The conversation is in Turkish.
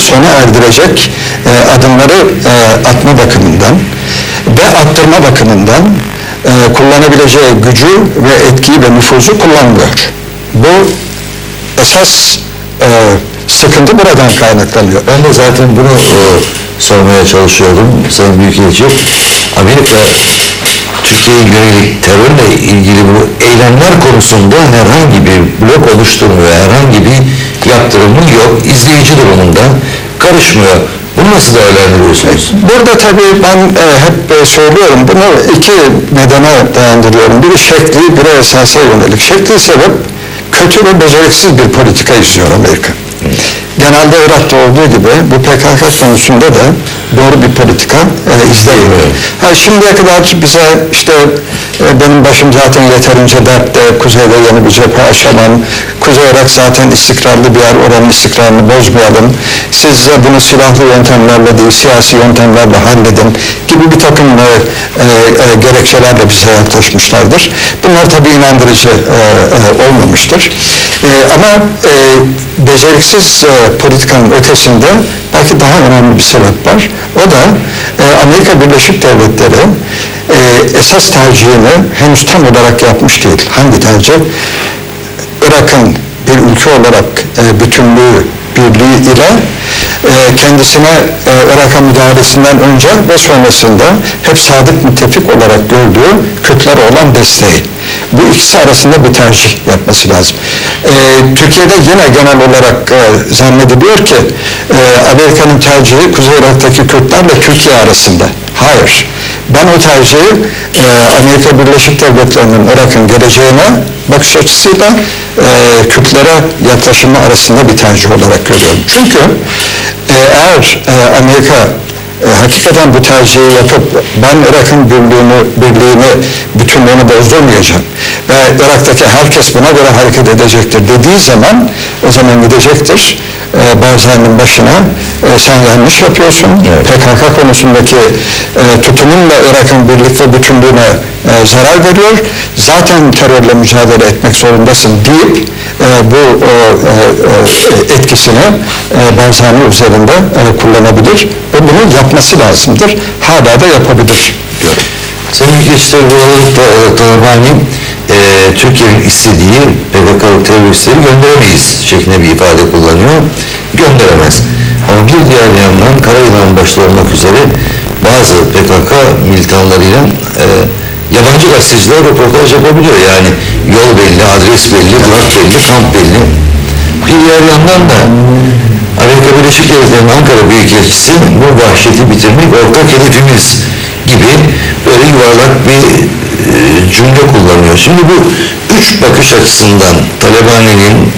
sona erdirecek e, adımları e, atma bakımından ve attırma bakımından e, kullanabileceği gücü ve etkiyi ve nüfuzu kullanmıyor. Bu esas e, sıkıntı buradan kaynaklanıyor. Ben de zaten bunu e, sormaya çalışıyordum Sayın Büyükelçi. Amerika Türkiye'ye yönelik terörle ilgili bu eylemler konusunda herhangi bir blok oluşturmuyor. Herhangi bir yaptırımı yok. İzleyici durumunda karışmıyor. Bunu nasıl değerlendiriyorsunuz? Burada tabii ben e, hep e, söylüyorum bunu iki nedene dayandırıyorum. Biri şekli, biri esasa yönelik. Şekli sebep kötü ve beceriksiz bir politika izliyor Amerika. Genelde Irak'ta olduğu gibi bu PKK konusunda da doğru bir politika e, izlemiyor. Ha, şimdiye kadar bize işte e, benim başım zaten yeterince dertte, kuzeyde yeni bir cephe açamam, Kuzey Irak zaten istikrarlı bir yer, oranın istikrarını bozmayalım, siz bunu silahlı yöntemlerle değil, siyasi yöntemlerle halledin gibi bir takım e, e, e, gerekçelerle bize yaklaşmışlardır. Bunlar tabii inandırıcı e, e, olmamıştır. E, ama e, beceriksiz e, politikanın ötesinde belki daha önemli bir sebep var. O da e, Amerika Birleşik Devletleri e, esas tercihini henüz tam olarak yapmış değil. Hangi tercih? Irak'ın bir ülke olarak e, bütünlüğü, birliği ile kendisine e, Irak'a müdahalesinden önce ve sonrasında hep sadık müttefik olarak gördüğü Kürtlere olan desteği. Bu ikisi arasında bir tercih yapması lazım. E, Türkiye'de yine genel olarak e, zannediliyor ki e, Amerika'nın tercihi Kuzey Irak'taki Kürtlerle Türkiye arasında. Hayır. Ben o tercihi e, Amerika Birleşik Devletleri'nin Irak'ın geleceğine bakış açısıyla e, Kürtlere yaklaşımı arasında bir tercih olarak görüyorum. Çünkü e, Amerika e, hakikaten bu tercihi yapıp ben Irak'ın birliğini, birliğini, bütünlüğünü bozdurmayacağım ve Irak'taki herkes buna göre hareket edecektir dediği zaman o zaman gidecektir. E, Barzani'nin başına e, sen yanlış yapıyorsun. PKK konusundaki e, tutumunla Irak'ın birlik ve bütünlüğüne e, zarar veriyor. Zaten terörle mücadele etmek zorundasın deyip e, bu e, e, etkisini e, Barzani üzerinde e, kullanabilir ve bunu yapması lazımdır. Hala da yapabilir. Diyorum. Sayın tabii bu aralıkta e, Talabani e, Türkiye'nin istediği PKK'lı teröristleri gönderemeyiz şeklinde bir ifade kullanıyor. Gönderemez. Ama bir diğer yandan Karayılan başta olmak üzere bazı PKK militanlarıyla e, yabancı gazeteciler röportaj yapabiliyor. Yani yol belli, adres belli, durak belli, kamp belli. Bir diğer yandan da Amerika Birleşik Devletleri'nin Ankara Büyükelçisi bu vahşeti bitirmek ortak hedefimiz gibi böyle yuvarlak bir cümle kullanıyor. Şimdi bu üç bakış açısından Talebani'nin